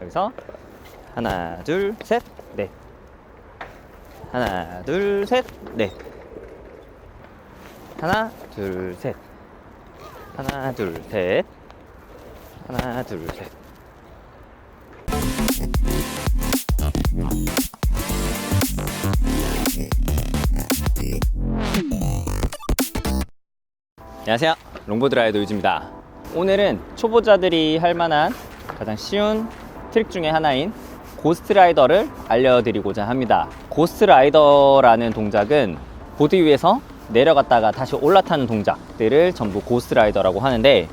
여기서 하나, 둘, 셋, 넷. 하나, 둘, 셋, 넷. 하나, 둘, 셋. 하나, 둘, 셋. 하나, 둘, 셋. 안녕하세요. 롱보드 라이더 유지입니다. 오늘은 초보자들이 할 만한 가장 쉬운 트릭 중에 하나인 고스트 라이더를 알려드리고자 합니다. 고스트 라이더라는 동작은 보드 위에서 내려갔다가 다시 올라타는 동작들을 전부 고스트 라이더라고 하는데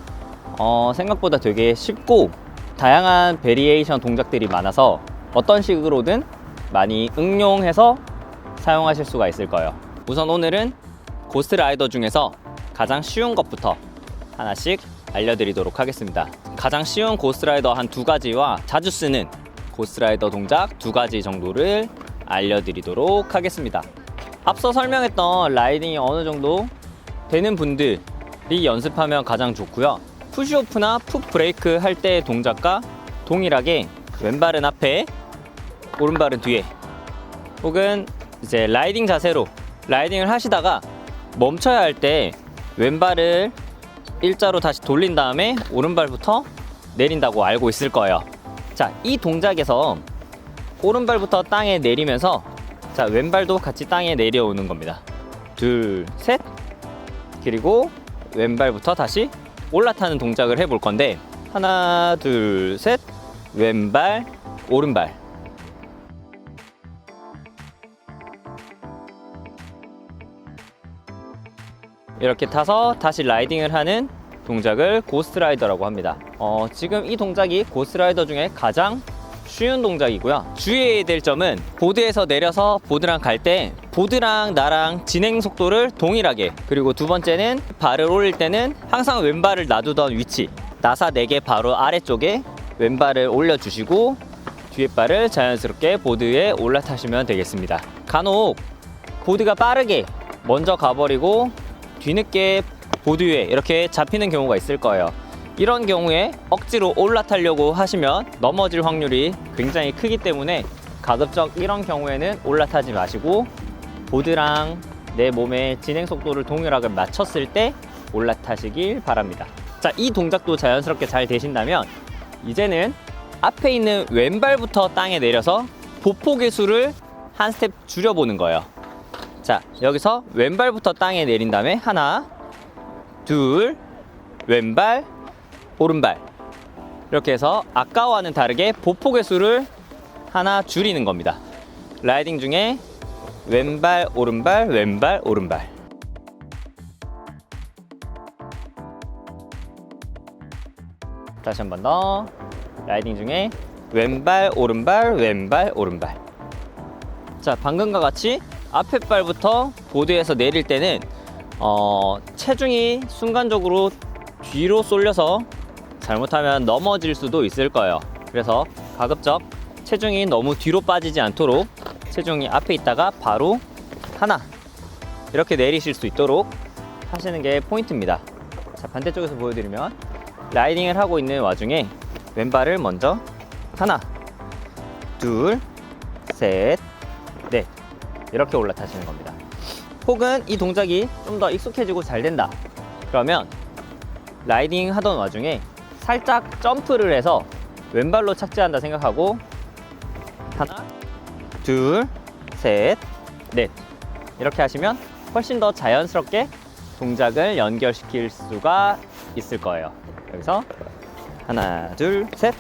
어, 생각보다 되게 쉽고 다양한 베리에이션 동작들이 많아서 어떤 식으로든 많이 응용해서 사용하실 수가 있을 거예요. 우선 오늘은 고스트 라이더 중에서 가장 쉬운 것부터 하나씩 알려드리도록 하겠습니다. 가장 쉬운 고스트라이더 한 두 가지와 자주 쓰는 고스트라이더 동작 두 가지 정도를 알려드리도록 하겠습니다. 앞서 설명했던 라이딩이 어느 정도 되는 분들이 연습하면 가장 좋고요. 푸시오프나 풋 브레이크 할 때의 동작과 동일하게 왼발은 앞에, 오른발은 뒤에, 혹은 이제 라이딩 자세로 라이딩을 하시다가 멈춰야 할 때 왼발을 일자로 다시 돌린 다음에 오른발부터 내린다고 알고 있을 거예요. 자, 이 동작에서 오른발부터 땅에 내리면서 자, 왼발도 같이 땅에 내려오는 겁니다. 둘, 셋. 그리고 왼발부터 다시 올라타는 동작을 해볼 건데 하나, 둘, 셋. 왼발, 오른발. 이렇게 타서 다시 라이딩을 하는 동작을 고스트라이더라고 합니다. 어, 지금 이 동작이 고스트라이더 중에 가장 쉬운 동작이고요. 주의해야 될 점은 보드에서 내려서 보드랑 갈 때 보드랑 나랑 진행 속도를 동일하게 그리고 두 번째는 발을 올릴 때는 항상 왼발을 놔두던 위치 나사 4개 바로 아래쪽에 왼발을 올려주시고 뒤에 발을 자연스럽게 보드에 올라타시면 되겠습니다. 간혹 보드가 빠르게 먼저 가버리고 뒤늦게 보드 위에 이렇게 잡히는 경우가 있을 거예요. 이런 경우에 억지로 올라타려고 하시면 넘어질 확률이 굉장히 크기 때문에 가급적 이런 경우에는 올라타지 마시고 보드랑 내 몸의 진행 속도를 동일하게 맞췄을 때 올라타시길 바랍니다. 자, 이 동작도 자연스럽게 잘 되신다면 이제는 앞에 있는 왼발부터 땅에 내려서 보폭의 수를 한 스텝 줄여보는 거예요. 자, 여기서 왼발부터 땅에 내린 다음에 하나, 둘, 왼발, 오른발. 이렇게 해서 아까와는 다르게 보폭의 수를 하나 줄이는 겁니다. 라이딩 중에 왼발, 오른발, 왼발, 오른발. 다시 한 번 더. 라이딩 중에 왼발, 오른발, 왼발, 오른발. 자, 방금과 같이 앞에 발부터 보드에서 내릴 때는 어, 체중이 순간적으로 뒤로 쏠려서 잘못하면 넘어질 수도 있을 거예요. 그래서 가급적 체중이 너무 뒤로 빠지지 않도록 체중이 앞에 있다가 바로 하나 이렇게 내리실 수 있도록 하시는 게 포인트입니다. 자, 반대쪽에서 보여드리면 라이딩을 하고 있는 와중에 왼발을 먼저 하나, 둘, 셋, 넷 이렇게 올라타시는 겁니다. 혹은 이 동작이 좀 더 익숙해지고 잘 된다. 그러면 라이딩 하던 와중에 살짝 점프를 해서 왼발로 착지한다 생각하고 하나, 둘, 셋, 넷 이렇게 하시면 훨씬 더 자연스럽게 동작을 연결시킬 수가 있을 거예요. 여기서 하나, 둘, 셋,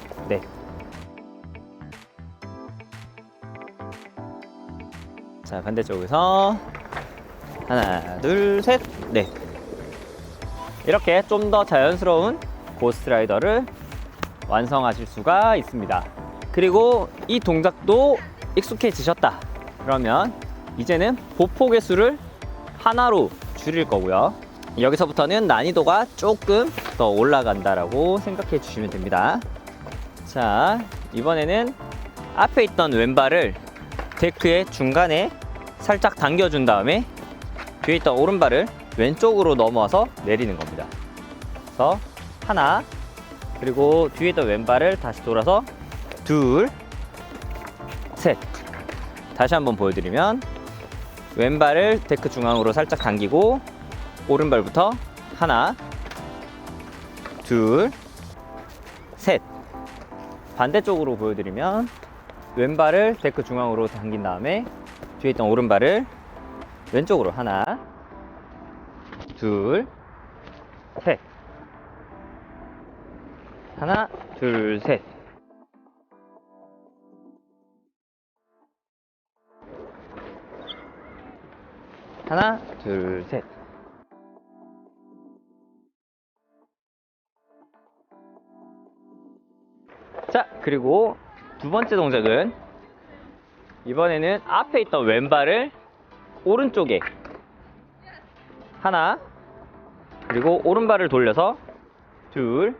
자, 반대쪽에서 하나, 둘, 셋, 넷. 이렇게 좀 더 자연스러운 고스트라이더를 완성하실 수가 있습니다. 그리고 이 동작도 익숙해지셨다. 그러면 이제는 보폭의 수를 하나로 줄일 거고요. 여기서부터는 난이도가 조금 더 올라간다라고 생각해 주시면 됩니다. 자, 이번에는 앞에 있던 왼발을 데크의 중간에 살짝 당겨준 다음에 뒤에 있던 오른발을 왼쪽으로 넘어서 내리는 겁니다. 그래서 하나, 그리고 뒤에 있던 왼발을 다시 돌아서 둘, 셋. 다시 한번 보여드리면 왼발을 데크 중앙으로 살짝 당기고 오른발부터 하나, 둘, 셋. 반대쪽으로 보여드리면 왼발을 데크 중앙으로 당긴 다음에 뒤에 있던 오른발을 왼쪽으로 하나, 둘, 셋. 하나, 둘, 셋. 하나, 둘, 셋. 자, 그리고 두 번째 동작은 이번에는 앞에 있던 왼발을 오른쪽에 하나, 그리고 오른발을 돌려서 둘,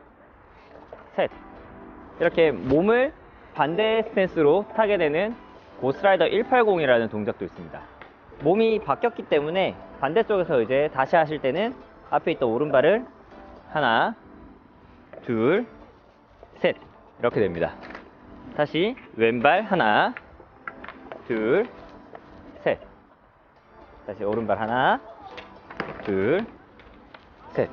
셋. 이렇게 몸을 반대 스탠스로 타게 되는 고스라이더 180이라는 동작도 있습니다. 몸이 바뀌었기 때문에 반대쪽에서 이제 다시 하실 때는 앞에 있던 오른발을 하나, 둘, 셋. 이렇게 됩니다. 다시 왼발 하나, 둘, 셋. 다시 오른발 하나, 둘, 셋.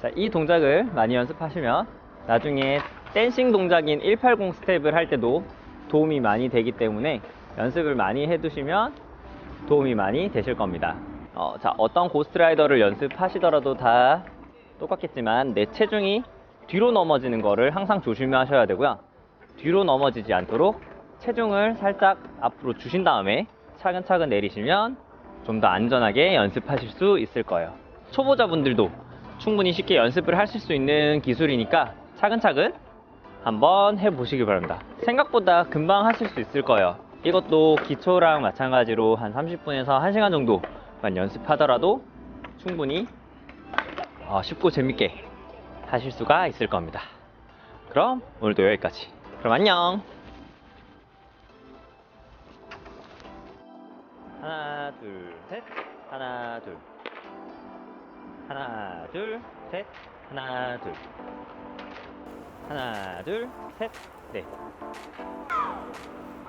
자, 이 동작을 많이 연습하시면 나중에 댄싱 동작인 180 스텝을 할 때도 도움이 많이 되기 때문에 연습을 많이 해두시면 도움이 많이 되실 겁니다. 어, 자, 어떤 고스트라이더를 연습하시더라도 다 똑같겠지만 내 체중이 뒤로 넘어지는 거를 항상 조심하셔야 되고요. 뒤로 넘어지지 않도록 체중을 살짝 앞으로 주신 다음에 차근차근 내리시면 좀 더 안전하게 연습하실 수 있을 거예요. 초보자분들도 충분히 쉽게 연습을 하실 수 있는 기술이니까 차근차근 한번 해보시기 바랍니다. 생각보다 금방 하실 수 있을 거예요. 이것도 기초랑 마찬가지로 한 30분에서 1시간 정도만 연습하더라도 충분히 어, 쉽고 재밌게 하실 수가 있을 겁니다. 그럼 오늘도 여기까지. 그럼 안녕! 하나, 둘, 셋. 하나, 둘. 하나, 둘, 셋. 하나, 둘. 하나, 둘, 셋, 넷.